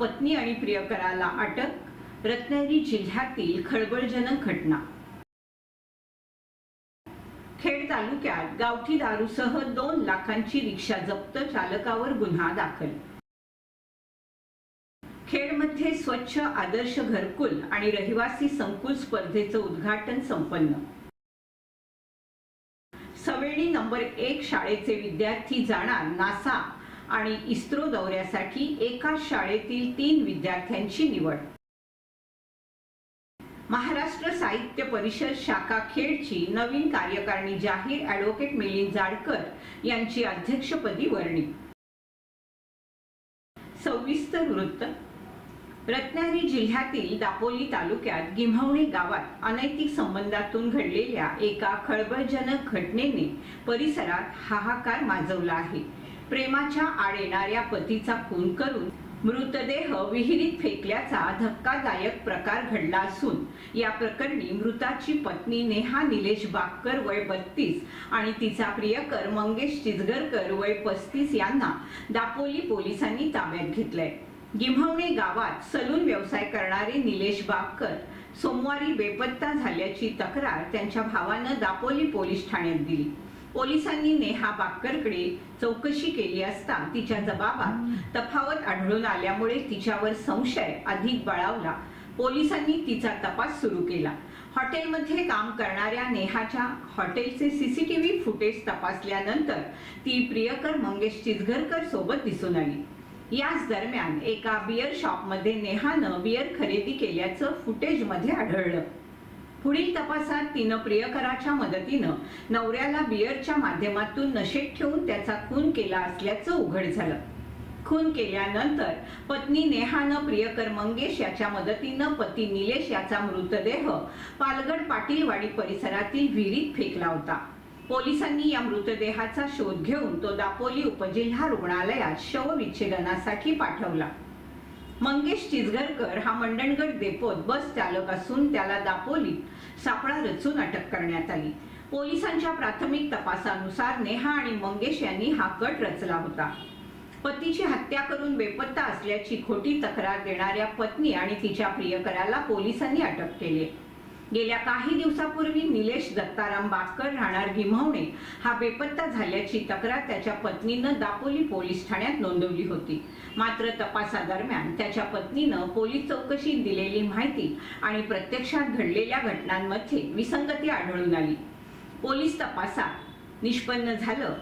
पत्नी आणि प्रियकराला अटक रत्नागिरी जिल्ह्यातील खळबळजनक घटना. खेड तालुक्यात गावठी दारूसह दोन लाखांची रिक्षा जप्त चालकावर गुन्हा दाखल. खेडमध्ये स्वच्छ आदर्श घरकुल आणि रहिवासी संकुल स्पर्धेचं उद्घाटन संपन्न. सवेणी नंबर एक शाळेचे विद्यार्थी जाणार नासा आणि इस्रो दौऱ्यासाठी एका शाळेतील तीन विद्यार्थ्यांची निवड. महाराष्ट्र साहित्य परिषद शाखा खेडची नवीन कार्यकारिणी जाहीर ॲडव्होकेट मिलिंद जाडकर यांची अध्यक्षपदी वर्णी. सविस्तर वृत्त. रत्नागिरी जिल्ह्यातील दापोली तालुक्यात गिम्हवणे गावात अनैतिक संबंधातून घडलेल्या एका खळबळजनक घटनेने परिसरात हाहाकार माजवला आहे. प्रेमाच्या आड येणाऱ्या पतीचा खून करून मृतदेह विहिरीत फेकल्याचा धक्कादायक प्रकार घडला असून या प्रकरणी मृताची पत्नी नेहा निलेश बाक्कर वय बत्तीस आणि तिचा प्रियकर मंगेश चिजगरकर वय पस्तीस यांना दापोली पोलिसांनी ताब्यात घेतलंय. गिम्हवणे गावात सलून व्यवसाय करणारे निलेश बापकर सोमवारी बेपत्ता झाल्याची तक्रार त्यांच्या भावानं दापोली पोलीस ठाण्यात दिली. पोलिसांनी नेहा बाक्करकडे चौकशी केली असता तिच्या जबाबात तफावत आढळून आल्यामुळे तिच्यावर संशय अधिक बळावला. पोलिसांनी तिचा तपास सुरू केला. हॉटेलमध्ये काम करणाऱ्या नेहाच्या हॉटेलचे सीसीटीव्ही फुटेज तपासल्यानंतर ती प्रियकर मंगेश चिचघरकर सोबत दिसून आली. याच दरम्यान एका बियर शॉपमध्ये नेहानं बियर खरेदी केल्याचं फुटेजमध्ये आढळलं. पुढील तपासात तिनं प्रियकराच्या मदतीनं नवऱ्याला बियरच्या माध्यमातून नशेत ठेवून त्याचा खून केला असल्याचं उघड झालं. खून केल्यानंतर पत्नी नेहानं प्रियकर मंगेश याच्या मदतीनं पती निलेश याचा मृतदेह पालगड पाटीलवाडी परिसरातील विहिरीत फेकला होता. पोलिसांनी या मृतदेहाचा शोध घेऊन तो दापोली उपजिल्हा रुग्णालयात शवविच्छेदनासाठी पाठवला. मंगेश चिजगरकर हा मंडणगड डेपोत बस चालक असून त्याला दापोलीत सापळा रचून अटक करण्यात आली. पोलिसांच्या प्राथमिक तपासानुसार नेहा आणि मंगेश यांनी हा कट रचला होता. पतीची हत्या करून बेपत्ता असल्याची खोटी तक्रार देणाऱ्या पत्नी आणि तिच्या प्रियकराला पोलिसांनी अटक केली. गेल्या काही दिवसापूर्वी निलेश दत्ताराम बाकर राहणार गिम्हवणे हा बेपत्ता झाल्याची तक्रार त्याच्या पत्नीनं दापोली पोलीस ठाण्यात नोंदवली होती. मात्र तपासादरम्यान त्याच्या पत्नीनं पोलीस चौकशीत दिलेली माहिती आणि प्रत्यक्षात घडलेल्या घटनांमध्ये विसंगती आढळून आली. पोलीस तपासात निष्पन्न झालं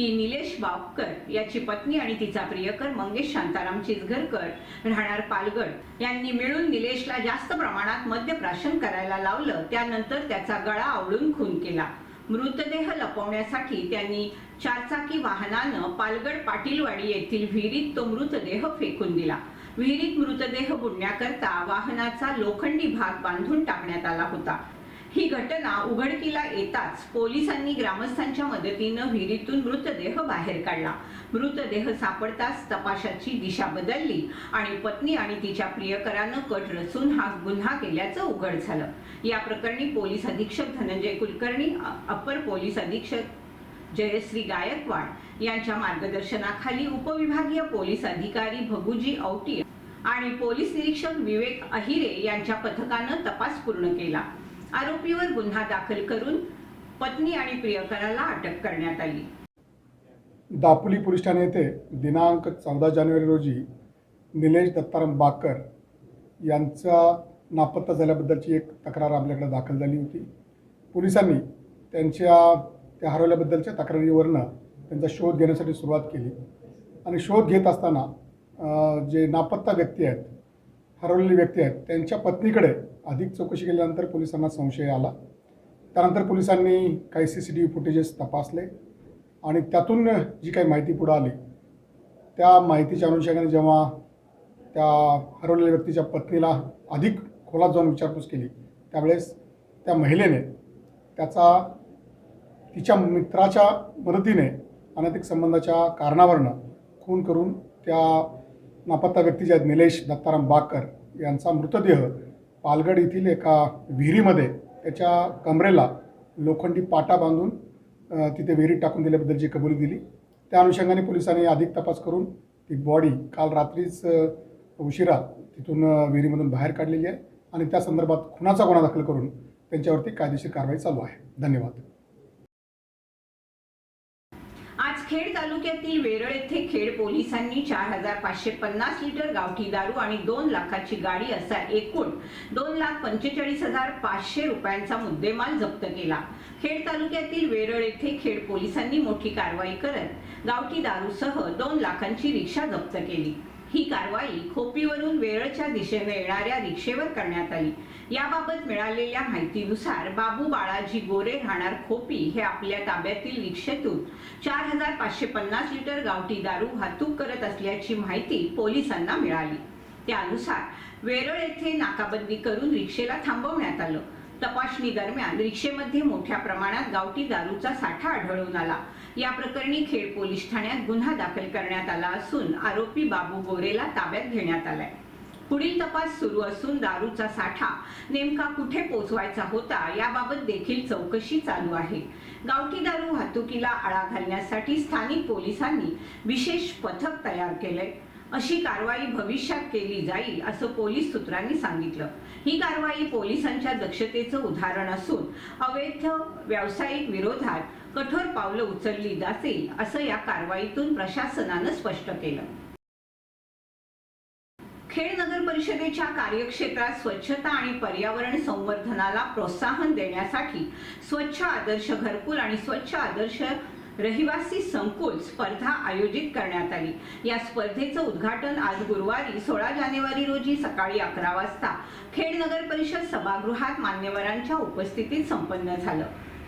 की निलेश बापकर याची पत्नी आणि तिचा प्रियकर मंगेश शांताराम चिचघरकर राहणार पालगड. यांनी मिळून निलेशला जास्त प्रमाणात मद्यप्राशन करायला लावलं. त्यानंतर त्याचा गळा आवळून खून केला. मृतदेह लपवण्यासाठी त्यांनी चारचाकी वाहनानं पालगड पाटीलवाडी येथील विहिरीत तो मृतदेह फेकून दिला. विहिरीत मृतदेह बुडण्याकरता वाहनाचा लोखंडी भाग बांधून टाकण्यात आला होता. ही घटना उघडकीला येताच पोलिसांनी ग्रामस्थांच्या मदतीनं विहिरीतून मृतदेह बाहेर काढला. मृतदेह सापडताच तपासाची दिशा बदलली आणि पत्नी आणि तिच्या प्रियकरानं कट रचून हा गुन्हा केल्याचं उघड झालं. या प्रकरणी पोलीस अधीक्षक धनंजय कुलकर्णी अप्पर पोलीस अधीक्षक जयश्री गायकवाड यांच्या मार्गदर्शनाखाली उपविभागीय पोलीस अधिकारी भगुजी औटी आणि पोलीस निरीक्षक विवेक अहिरे यांच्या पथकानं तपास पूर्ण केला. आरोपीवर गुन्हा दाखल करून पत्नी आणि प्रियकराला अटक करण्यात आली. दापोली पोलीस ठाणे येथे दिनांक चौदा जानेवारी रोजी निलेश दत्ताराम बाकर यांचा नापत्ता झाल्याबद्दलची एक तक्रार आपल्याकडे दाखल झाली होती. पोलिसांनी त्यांच्या त्या हरवल्याबद्दलच्या तक्रारीवरनं त्यांचा शोध घेण्यासाठी सुरुवात केली. आणि शोध घेत असताना जे नापत्ता व्यक्ती आहेत हरवलेली व्यक्ती आहेत. त्यांच्या पत्नीकडे अधिक चौकशी केल्यानंतर पोलिसांना संशय आला. त्यानंतर पोलिसांनी काही C C T V footages तपासले आणि त्यातून जी काही माहिती पुढं आली त्या माहितीच्या अनुषंगाने जेव्हा त्या हरवलेल्या व्यक्तीच्या पत्नीला अधिक खोलात जाऊन विचारपूस केली त्यावेळेस त्या महिलेने त्याचा तिच्या मित्राच्या मदतीने अनैतिक संबंधाच्या कारणावरनं खून करून त्या नापत्ता व्यक्ती आहेत निलेश दत्ताराम बाकर यांचा मृतदेह पालगड येथील एका विहिरीमध्ये त्याच्या कमरेला लोखंडी पाटा बांधून तिथे विहिरीत टाकून दिल्याबद्दलची कबुली दिली त्या अनुषंगाने पोलिसांनी अधिक तपास करून ती बॉडी काल रात्रीच उशिरा तिथून विहिरीमधून बाहेर काढलेली आहे आणि त्या संदर्भात खुनाचा गुन्हा दाखल करून त्यांच्यावरती कायदेशीर कारवाई चालू आहे. धन्यवाद. खेड तालुक्यातील वेरळ येथे खेड पोलिसांनी चार हजार पाचशे पन्नास लिटर गावठी दारू आणि दोन लाखाची गाडी असा एकूण दोन लाख पंचेचाळीस हजार पाचशे रुपयांचा मुद्देमाल जप्त केला. खेड तालुक्यातील वेरळ येथे खेड पोलिसांनी मोठी कारवाई करत गावठी दारूसह दोन लाखांची रिक्षा जप्त केली. ही कारवाई खोपीवरून वेरळच्या दिशेने येणाऱ्या रिक्षेवर करण्यात आली. याबाबत मिळालेल्या माहितीनुसार बाबू बाळाजी गोरे राहणार खोपी हे आपल्या ताब्यातील रिक्षेतून चार हजार पाचशे पन्नास लिटर गावठी दारू वाहतूक करत असल्याची माहिती पोलिसांना मिळाली. त्यानुसार वेरळ येथे नाकाबंदी करून रिक्षेला थांबवण्यात आलं. तपासणी दरम्यान रिक्षेमध्ये मोठ्या प्रमाणात गावठी दारूचा साठा आढळून आला. या प्रकरणी खेड पोलीस ठाण्यात गुन्हा दाखल करण्यात आला असून आरोपी बाबू गोरेला ताब्यात घेण्यात आलाय. पुढील तपास सुरू असून दारूचा साठा नेमका कुठे पोचवायचा होता याबाबत देखील चौकशी चालू आहे. गावठी दारू वाहतुकीला आळा घालण्यासाठी स्थानिक पोलिसांनी विशेष पथक तयार केले अशी कारवाई भविष्यात केली जाईल असं पोलीस सूत्रांनी सांगितलं. ही कारवाई पोलिसांच्या दक्षतेचं उदाहरण असून अवैध व्यावसायिक विरोधात कठोर पावलं उचलली जातील असं या कारवाईतून प्रशासनानं स्पष्ट केलं. खेड नगर परिषदेच्या कार्यक्षेत्रात स्वच्छता आणि पर्यावरण संवर्धनाला प्रोत्साहन देण्यासाठी स्वच्छ आदर्श घरकुल आणि स्वच्छ आदर्श रहिवासी संकुल स्पर्धा आयोजित करण्यात आली. या स्पर्धेचं उद्घाटन आज गुरुवारी सोळा जानेवारी रोजी सकाळी अकरा वाजता खेड नगर परिषद सभागृहात मान्यवरांच्या उपस्थितीत संपन्न झालं.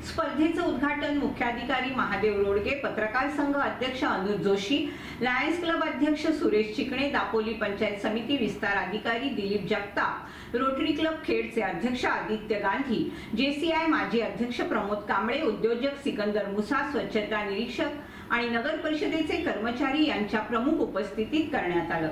स्पर्धेचं उद्घाटन मुख्याधिकारी महादेव रोडगे पत्रकार संघ अध्यक्ष अनुज जोशी लायन्स क्लब अध्यक्ष सुरेश चिकणे दापोली पंचायत समिती विस्तार अधिकारी दिलीप जगताप रोटरी क्लब खेडचे अध्यक्ष आदित्य गांधी जेसीआय माजी अध्यक्ष प्रमोद कांबळे उद्योजक सिकंदर मुसा स्वच्छता निरीक्षक आणि नगर परिषदेचे कर्मचारी यांच्या प्रमुख उपस्थितीत करण्यात आलं.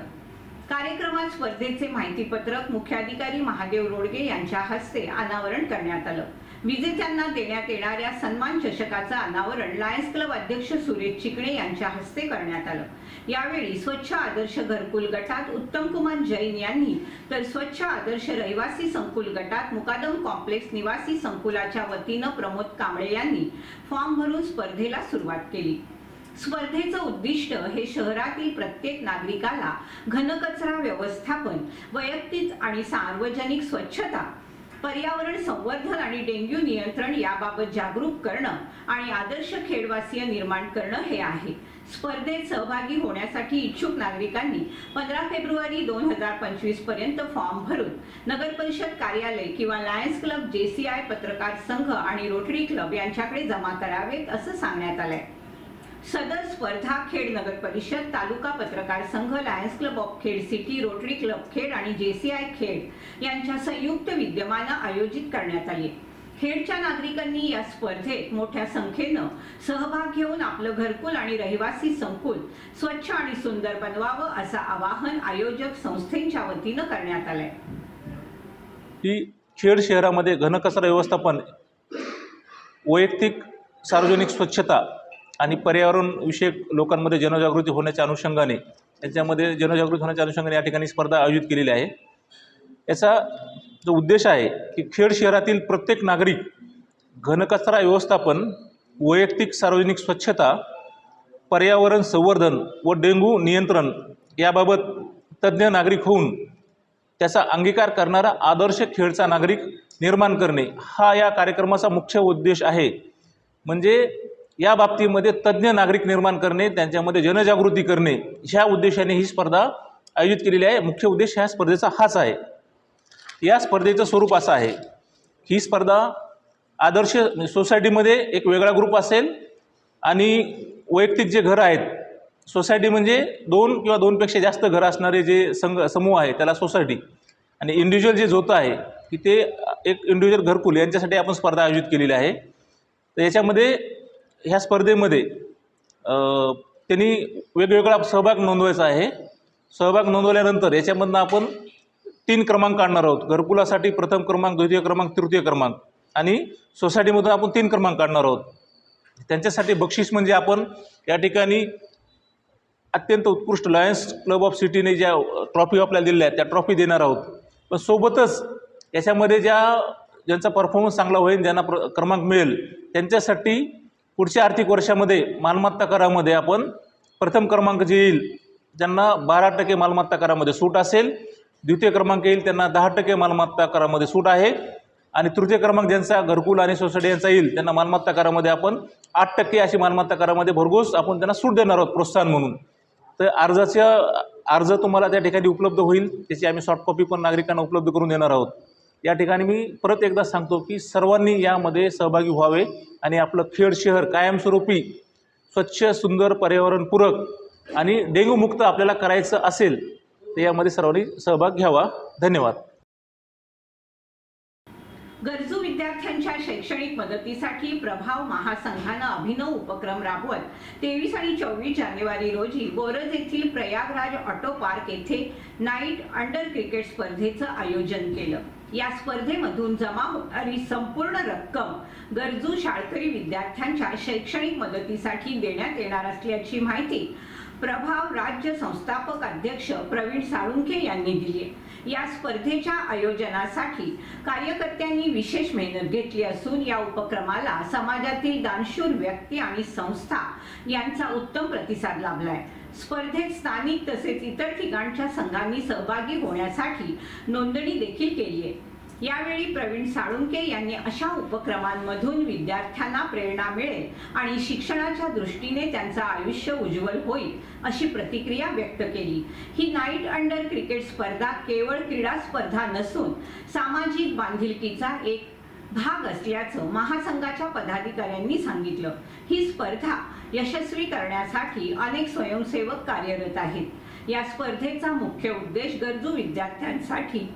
कार्यक्रमात स्पर्धेचे माहितीपत्रक मुख्याधिकारी महादेव रोडगे यांच्या हस्ते अनावरण करण्यात आलं. विजेत्यांना देण्यात येणाऱ्या सन्मान चषकाचं अनावरण लायन्स क्लब अध्यक्ष सुरेश चिकणे यांच्या हस्ते करण्यात आलं. यावेळी स्वच्छ आदर्श घरकुल गटात उत्तम कुमार जैन यांनी तर स्वच्छ आदर्श रहिवासी संकुल गटात मुकादम कॉम्प्लेक्स निवासी संकुलाच्या वतीनं प्रमोद कांबळे यांनी फॉर्म भरून स्पर्धेला सुरुवात केली. स्पर्धेचं उद्दिष्ट हे शहरातील प्रत्येक नागरिकाला घनकचरा व्यवस्थापन वैयक्तिक आणि सार्वजनिक स्वच्छता पर्यावरण संवर्धन आणि डेंग्यू नियंत्रण याबाबत जागरूक करणं आणि आदर्श खेडवासीय निर्माण करणं हे आहे. स्पर्धेत सहभागी होण्यासाठी इच्छुक नागरिकांनी पंधरा फेब्रुवारी दोन हजार पंचवीसपर्यंत फॉर्म भरून नगर परिषद कार्यालय किंवा lions club J C I पत्रकार संघ आणि रोटरी क्लब यांच्याकडे जमा करावेत असं सांगण्यात आलंय. सदर स्पर्धा खेड नगर परिषद तालुका पत्रकार संघ lions club of Khed city rotary club Khed आणि जेसीआय खेड यांच्या संयुक्त विद्यमानं आयोजित करण्यात आली. खेडच्या नागरिकांनी या स्पर्धेत मोठ्या संख्येनं सहभाग घेऊन आपलं घरकुल आणि रहिवासी संकुल स्वच्छ आणि सुंदर बनवावं असं आवाहन आयोजक संस्थेच्या वतीनं करण्यात आलंय. ही खेड शहरामध्ये घनकचरा व्यवस्थापन वैयक्तिक सार्वजनिक स्वच्छता आणि पर्यावरण विषयक लोकांमध्ये जनजागृती होण्याच्या अनुषंगाने याच्यामध्ये जनजागृती होण्याच्या अनुषंगाने या ठिकाणी स्पर्धा आयोजित केलेली आहे. याचा जो उद्देश आहे की खेड शहरातील प्रत्येक नागरिक घनकचरा व्यवस्थापन वैयक्तिक सार्वजनिक स्वच्छता पर्यावरण संवर्धन व डेंग्यू नियंत्रण याबाबत तज्ज्ञ नागरिक होऊन त्याचा अंगीकार करणारा आदर्श खेळचा नागरिक निर्माण करणे हा या कार्यक्रमाचा मुख्य उद्देश आहे. म्हणजे या बाबतीमध्ये तज्ज्ञ नागरिक निर्माण करणे त्यांच्यामध्ये जनजागृती करणे ह्या उद्देशाने ही स्पर्धा आयोजित केलेली आहे. मुख्य उद्देश ह्या स्पर्धेचा हाच आहे. या स्पर्धेचं स्वरूप असं आहे. ही स्पर्धा आदर्श सोसायटीमध्ये एक वेगळा ग्रुप असेल आणि वैयक्तिक जे घरं आहेत सोसायटी म्हणजे दोन किंवा दोनपेक्षा जास्त घरं असणारे जे संघ समूह आहे त्याला सोसायटी आणि इंडिव्हिज्युअल जे जोतं आहे की ते एक इंडिव्हिज्युअल घरकुल यांच्यासाठी आपण स्पर्धा आयोजित केलेली आहे. तर याच्यामध्ये ह्या स्पर्धेमध्ये त्यांनी वेगवेगळा सहभाग नोंदवायचा आहे. सहभाग नोंदवल्यानंतर याच्यामधनं आपण तीन क्रमांक काढणार आहोत. घरकुलासाठी प्रथम क्रमांक द्वितीय क्रमांक तृतीय क्रमांक आणि सोसायटीमधून आपण तीन क्रमांक काढणार आहोत. त्यांच्यासाठी बक्षीस म्हणजे आपण या ठिकाणी अत्यंत उत्कृष्ट लायन्स क्लब ऑफ सिटीने ज्या ट्रॉफी आपल्याला दिलेल्या आहेत त्या ट्रॉफी देणार आहोत. पण सोबतच याच्यामध्ये ज्या ज्यांचा परफॉर्मन्स चांगला होईल ज्यांना प्र क्रमांक मिळेल त्यांच्यासाठी पुढच्या आर्थिक वर्षामध्ये मालमत्ता करामध्ये आपण प्रथम क्रमांक जे येईल ज्यांना बारा टक्के मालमत्ता करामध्ये सूट असेल द्वितीय क्रमांक येईल त्यांना दहा टक्के मालमत्ता करामध्ये सूट आहे. आणि तृतीय क्रमांक ज्यांचा घरकुल आणि सोसायटी यांचा येईल त्यांना मालमत्ता करामध्ये आपण आठ टक्के अशी मालमत्ता करामध्ये भरघोस आपण त्यांना सूट देणार आहोत प्रोत्साहन म्हणून. तर अर्जाचं अर्ज तुम्हाला त्या ठिकाणी उपलब्ध होईल त्याची आम्ही सॉफ्ट कॉपी पण नागरिकांना उपलब्ध करून देणार आहोत. या ठिकाणी मी परत एकदा सांगतो की सर्वांनी यामध्ये सहभागी व्हावे आणि आपलं खेड शहर कायमस्वरूपी स्वच्छ सुंदर पर्यावरणपूरक आणि डेंग्यूमुक्त आपल्याला करायचं असेल तर यामध्ये सर्वांनी सहभाग घ्यावा. धन्यवाद. गरजू विद्यार्थ्यांच्या शैक्षणिक मदतीसाठी प्रभाव महासंघानं अभिनव उपक्रम राबवत तेवीस आणि चोवीस जानेवारी रोजी बोरज येथील प्रयागराज ऑटो पार्क येथे नाईट अंडर क्रिकेट स्पर्धेचं आयोजन केलं. या स्पर्धेमधून जमा होणारी संपूर्ण रक्कम गरजू शाळकरी विद्यार्थ्यांच्या शैक्षणिक मदतीसाठी देण्यात येणार असल्याची माहिती प्रभाव राज्य संस्थापक अध्यक्ष प्रवीण साळुंखे यांनी दिली या स्पर्धेच्या आयोजनासाठी कार्यकर्त्यांनी विशेष मेहनत घेतली असून या उपक्रमाला समाजातील दानशूर व्यक्ती आणि संस्था यांचा उत्तम प्रतिसाद लाभलाय स्पर्धेत स्थानिक तसेच इतर ठिकाणच्या संघांनी सहभागी होण्यासाठी नोंदणी देखील केली आहे. यावेळी प्रवीण साळुंके यांनी अशा उपक्रमांमधून विद्यार्थ्यांना प्रेरणा मिळेल आणि शिक्षणाच्या दृष्टीने त्यांचं आयुष्य उज्ज्वल होईल अशी प्रतिक्रिया व्यक्त केली. ही नाईट अंडर क्रिकेट स्पर्धा केवळ क्रीडा स्पर्धा नसून सामाजिक बांधिलकीचा एक भाग असल्याचं महासंघाच्या पदाधिकाऱ्यांनी सांगितलं. ही स्पर्धा यशस्वी करण्यासाठी अनेक स्वयंसेवक कार्यरत आहेत. या स्पर्धेचा मुख्य उद्देश गरजू विद्यार्थ्यांसाठी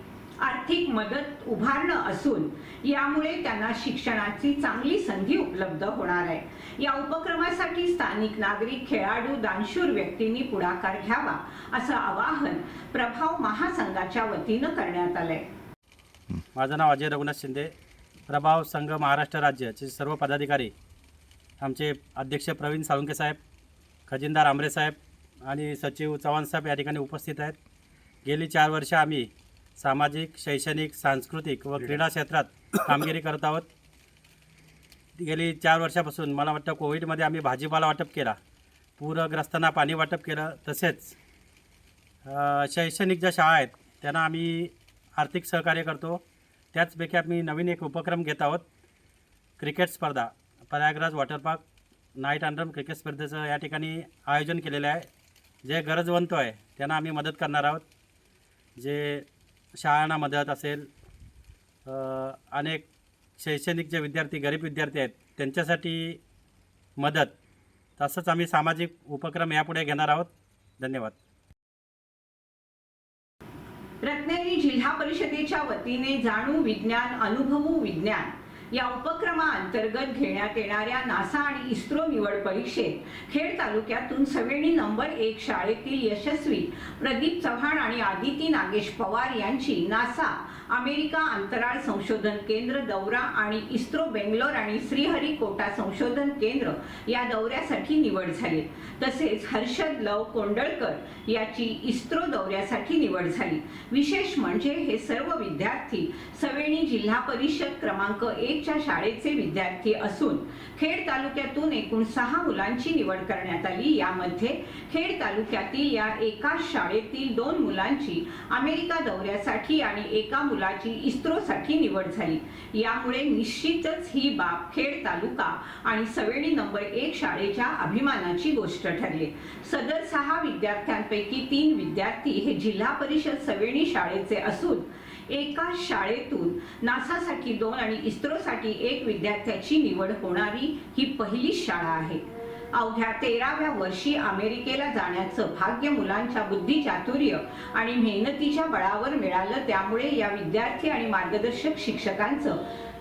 आर्थिक मदत उभारणं असून यामुळे त्यांना शिक्षणाची चांगली संधी उपलब्ध होणार आहे. या उपक्रमासाठी स्थानिक नागरिक खेळाडू दानशूर व्यक्तींनी पुढाकार घ्यावा असं आवाहन प्रभाव महासंघाच्या वतीनं करण्यात आलंय. माझं नाव अजय रघुनाथ शिंदे. प्रभाव संघ महाराष्ट्र राज्याचे सर्व पदाधिकारी आमचे अध्यक्ष प्रवीण साळुंके साहेब खजिनदार आमरे साहेब आणि सचिव चव्हाण साहेब या ठिकाणी उपस्थित आहेत. गेली चार वर्ष आम्ही सामाजिक शैक्षणिक सांस्कृतिक व क्रीडा क्षेत्रात कामगिरी करत आहोत. गेली चार वर्षापासून मला वाटतं कोविडमध्ये आम्ही भाजीपाला वाटप केला पूरग्रस्तांना पाणी वाटप केलं तसेच शैक्षणिक ज्या शाळा आहेत त्यांना आम्ही आर्थिक सहकार्य करतो. त्याचपैकी आम्ही नवीन एक उपक्रम घेत आहोत क्रिकेट स्पर्धा. Prayagraj water park night underarm cricket स्पर्धेचं या ठिकाणी आयोजन केलेलं आहे. जे गरजवंत आहे त्यांना आम्ही मदत करणार आहोत. जे शाळांना मदत असेल अनेक शैक्षणिक जे विद्यार्थी गरीब विद्यार्थी आहेत त्यांच्यासाठी मदत. तसंच आम्ही सामाजिक उपक्रम यापुढे घेणार आहोत. धन्यवाद. रत्नागिरी जिल्हा परिषदेच्या वतीने जाणू विज्ञान अनुभवू विज्ञान या उपक्रमाअंतर्गत घेण्यात येणाऱ्या नासा आणि इस्रो निवड परीक्षेत खेड तालुक्यातून सवेणी नंबर एक शाळेतील यशस्वी प्रदीप चव्हाण आणि आदिती नागेश पवार यांची नासा अमेरिका अंतराळ संशोधन केंद्र दौरा आणि इस्रो बेंगलोर आणि श्रीहरिकोटा संशोधन केंद्र या दौऱ्यासाठी निवड झाली. तसेच हर्षद लव कोंडळकर याची इस्रो दौऱ्यासाठी निवड झाली. विशेष म्हणजे हे सर्व विद्यार्थी सवेणी जिल्हा परिषद क्रमांक एकच्या शाळेचे विद्यार्थी असून खेड तालुक्यातून एकूण सहा मुलांची निवड करण्यात आली. यामध्ये खेड तालुक्यातील या एकाच शाळेतील दोन मुलांची अमेरिका दौऱ्यासाठी आणि एका मुलाची इस्रोसाठी निवड झाली. यामुळे निश्चितच ही बाब खेड तालुका आणि सवेणी नंबर एक शाळेच्या अभिमानाची गोष्ट ठरली. सदर सहा विद्यार्थ्यांपैकी तीन विद्यार्थी हे जिल्हा परिषद सवेणी शाळेचे असून एका शाळेतून नासासाठी दोन आणि इस्रोसाठी एक विद्यार्थ्याची निवड होणारी ही पहिलीच शाळा आहे. अवघ्या तेराव्या वर्षी अमेरिकेला जाण्याचं भाग्य मुलांच्या बुद्धी चातुर्य आणि मेहनतीच्या बळावर मिळालं त्यामुळे या विद्यार्थी आणि मार्गदर्शक शिक्षकांचं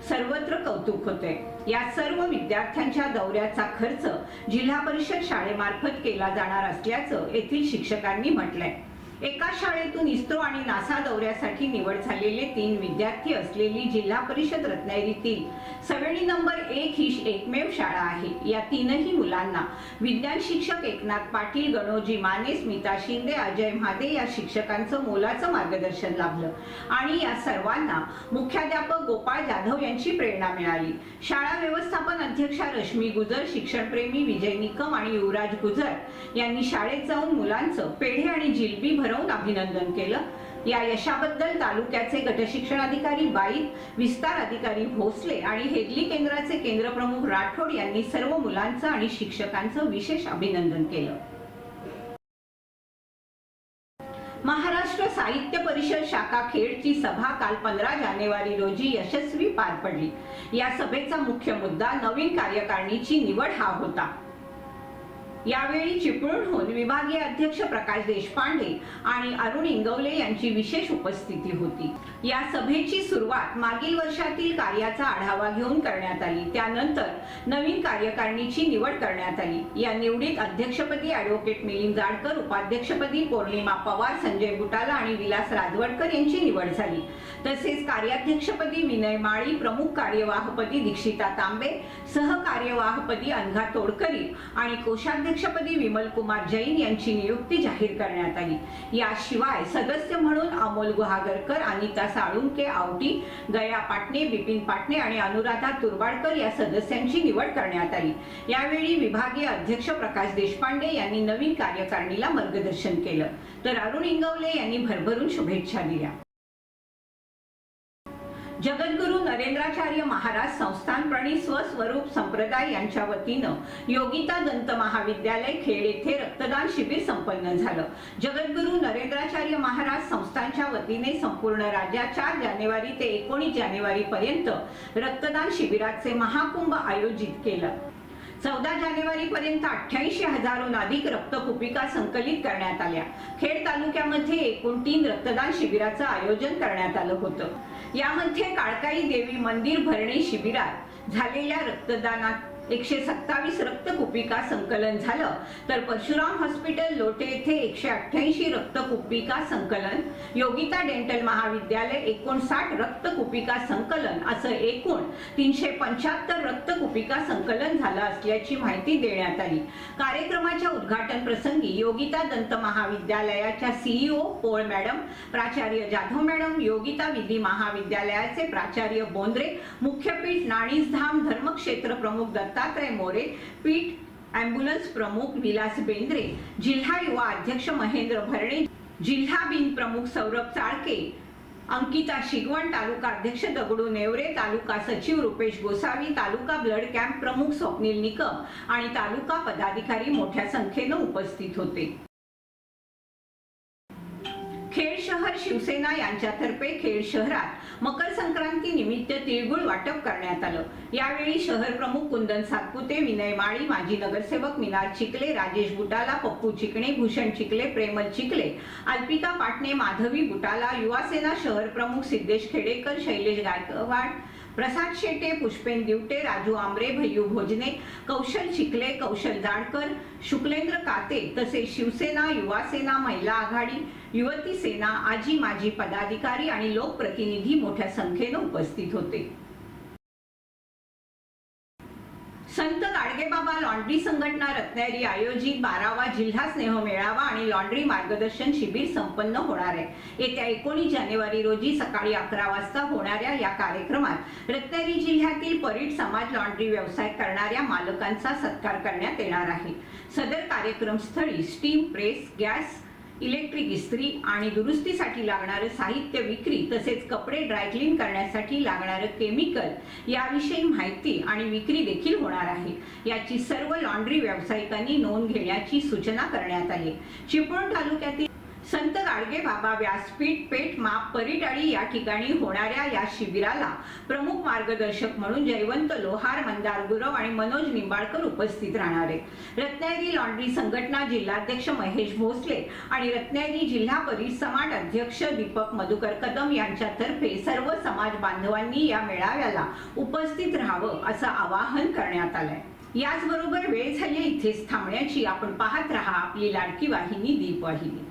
सर्वत्र कौतुक होते या सर्व विद्यार्थ्यांच्या दौऱ्याचा खर्च जिल्हा परिषद शाळेमार्फत केला जाणार असल्याचं येथील शिक्षकांनी म्हटलंय. एका शाळेतून इस्रो आणि नासा दौऱ्यासाठी निवड झालेले तीन विद्यार्थी असलेली जिल्हा परिषद रत्नागिरीतील सवेणी नंबर एक ही एकमेव शाळा आहे. या तीनही मुलांना विज्ञान शिक्षक एकनाथ पाटील गणोजी माने स्मिता शिंदे अजय म्हादे या शिक्षकांचं मोलाचं मार्गदर्शन लाभलं आणि या सर्वांना मुख्याध्यापक गोपाळ जाधव यांची प्रेरणा मिळाली. शाळा व्यवस्थापन अध्यक्षा रश्मी गुजर शिक्षणप्रेमी विजय निकम आणि युवराज गुजर यांनी शाळेत जाऊन मुलांचं पेढे आणि जिलबी भरवून अभिनंदन केलं. या यशाबद्दल तालुक्याचे गटशिक्षणाधिकारी बाईत विस्तार अधिकारी भोसले आणि हेदली केंद्राचे केंद्रप्रमुख राठोड यांनी सर्व मुलांचं आणि शिक्षकांचं विशेष अभिनंदन केलं. महाराष्ट्र साहित्य परिषद शाखा खेडची सभा काल पंधरा जानेवारी रोजी यशस्वी पार पडली. या सभेचा मुख्य मुद्दा नवीन कार्यकारिणीची निवड हा होता. यावेळी चिपळूणहून विभागीय अध्यक्ष प्रकाश देशपांडे आणि अरुण इंगवले यांची विशेष उपस्थिती होती. या सभेची सुरुवात मागील वर्षातील कार्याचा आढावा घेऊन करण्यात आली. त्यानंतर नवीन कार्यकारिणीची निवड करण्यात आली. या निवडीत अध्यक्षपदी ॲडव्होकेट मिलिंद जाडकर उपाध्यक्षपदी पौर्णिमा पवार संजय बुटाला आणि विलास राजवडकर यांची निवड झाली. तसेच कार्याध्यक्षपदी विनय माळी प्रमुख कार्यवाहपदी दीक्षिता तांबे सहकार्यवाहपदी अनघा तोडकरी आणि कोषाध्यक्षपदी विमल कुमार जैन यांची नियुक्ती जाहीर करण्यात आली. याशिवाय सदस्य म्हणून अमोल गुहागरकर अनिता साळुंके आवटी गया पाटणे बिपिन पाटणे आणि अनुराधा तुरबाडकर या सदस्यांची निवड करण्यात आली. यावेळी विभागीय अध्यक्ष प्रकाश देशपांडे यांनी नवीन कार्यकारिणीला मार्गदर्शन केलं. तर अरुण इंगवले यांनी भरभरून शुभेच्छा दिल्या. जगद्गुरु नरेंद्राचार्य महाराज संस्थानप्रणी स्वस्वरूप संप्रदाय यांच्या वतीनं योगिता दंत महाविद्यालय खेड येथे रक्तदान शिबिर संपन्न झालं. जगद्गुरु नरेंद्राचार्य महाराज संस्थानच्या वतीने संपूर्ण राज्यात चार जानेवारी ते एकोणीस जानेवारी पर्यंत रक्तदान शिबिराचे महाकुंभ आयोजित केलं. चौदा जानेवारी पर्यंत अठ्ठ्याऐंशी हजारहून अधिक रक्तकुपिका संकलित करण्यात आल्या. खेड तालुक्यामध्ये एकूण तीन रक्तदान शिबिराचं आयोजन करण्यात आलं होतं. यामध्ये काळकाई देवी मंदिर भरणे शिबिरात झालेल्या रक्तदानात एकशे सत्तावीस रक्तकुपिका संकलन झालं. तर परशुराम हॉस्पिटल लोटे येथे एकशे अठ्ठ्याऐंशी रक्तकुपिका संकलन. योगिता डेंटल महाविद्यालय एकोणसाठ रक्तकुपिका संकलन. असं एकूण तीनशे पंच्याहत्तर रक्तकुपिका संकलन झालं असल्याची माहिती देण्यात आली. कार्यक्रमाच्या उद्घाटन प्रसंगी योगिता दंत महाविद्यालयाच्या सीईओ पोळ मॅडम प्राचार्य जाधव मॅडम योगिता विधी महाविद्यालयाचे प्राचार्य बोंद्रे मुख्यपीठ नाणीसधाम धर्मक्षेत्र प्रमुख दत्तात्रय मोरे पीठ अँब्युलन्स प्रमुख विलास बेंद्रे जिल्हा युवा अध्यक्ष महेंद्र भरणे जिल्हा बिन प्रमुख सौरभ चाळके अंकिता शिगवण तालुका अध्यक्ष दगडू नेवरे तालुका सचिव रुपेश गोसावी तालुका ब्लड कॅम्प प्रमुख स्वप्नील निकम आणि तालुका पदाधिकारी मोठ्या संख्येनं उपस्थित होते. शहर शिवसेना यांच्यातर्फे खेड शहरात मकर संक्रांती निमित्त तिळगुळ वाटप करण्यात आलं. यावेळी शहर प्रमुख कुंदन सातपुते विनय माळी माजी नगरसेवक मिनार चिकले राजेश बुटाला पप्पू चिकणे भूषण चिकले प्रेमल चिकले अल्पिका पाटणे माधवी बुटाला युवासेना शहर प्रमुख सिद्धेश खेडेकर शैलेश गायकवाड प्रसाद शेटे पुष्पेन दिवटे राजू आमरे भय्यू भोजने कौशल चिखले कौशल जाडकर शुक्लेंद्र काते तसेच शिवसेना युवासेना महिला आघाडी युवती सेना आजी माजी पदाधिकारी आणि लोकप्रतिनिधी मोठ्या संख्येनं उपस्थित होते संत गाडगेबाबा लॉन्ड्री संघटना रत्नागिरी आयोजित बारावा जिल्हा स्नेह मेळावा आणि लॉन्ड्री मार्गदर्शन शिबिर संपन्न होणार आहे. येत्या एकोणीस जानेवारी रोजी सकाळी अकरा वाजता होणाऱ्या या कार्यक्रमात रत्नागिरी जिल्ह्यातील परीट समाज लॉन्ड्री व्यवसाय करणाऱ्या मालकांचा सत्कार करण्यात येणार आहे. सदर कार्यक्रम स्थळी स्टीम प्रेस गॅस इलेक्ट्रिक इस्त्री आणि दुरुस्तीसाठी लागणारं साहित्य विक्री तसेच कपडे ड्रायक्लीन करण्यासाठी लागणारं केमिकल याविषयी माहिती आणि विक्री देखील होणार आहे. याची सर्व लॉन्ड्री व्यावसायिकांनी नोंद घेण्याची सूचना करण्यात आली. चिपळूण तालुक्यातील संत गाडगे बाबा व्यासपीठ पेठ माप परिटाळी या ठिकाणी होणाऱ्या या शिबिराला प्रमुख मार्गदर्शक म्हणून जयवंत लोहार मंदार गुरव आणि मनोज निंबाळकर उपस्थित राहणार. आहेत रत्नागिरी लॉन्ड्री संघटना जिल्हाध्यक्ष महेश भोसले आणि रत्नागिरी जिल्हा परिषद समाज अध्यक्ष दीपक मधुकर कदम यांच्यातर्फे सर्व समाज बांधवांनी या मेळाव्याला उपस्थित राहावं असं आवाहन करण्यात आलंय. याचबरोबर वेळ झाली इथेच थांबण्याची. आपण पाहत राहा आपली लाडकी वाहिनी दीपवाहिनी.